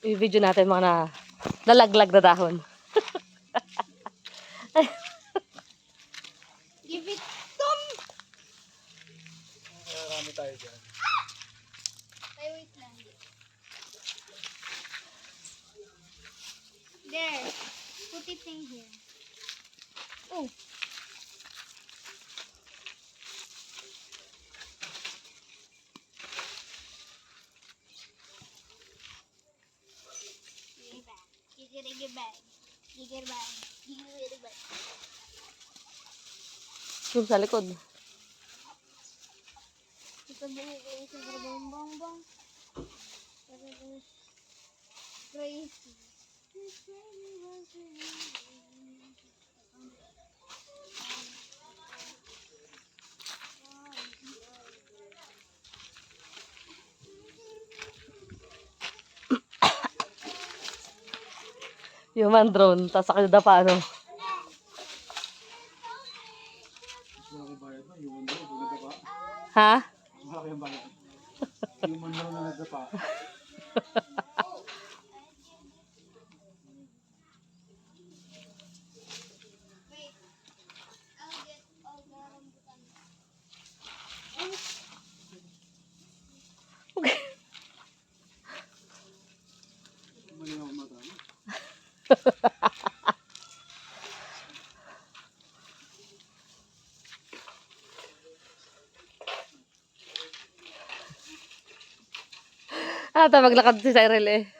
i-video natin mga na, nalaglag na dahon. Give it some. Marami tayo dyan. Ay, wait lang. There. Put it in here. Oh. gonna get back. You get back. You get back. Yung sa likod. Likod mo yung isa sa bongbong. Crazy. Human drone. Tapos sa kanila pa ano. Na. Ha? Malaki ang bayad. Yung ano na nagdapa. Ah, maglakad si Cyril eh.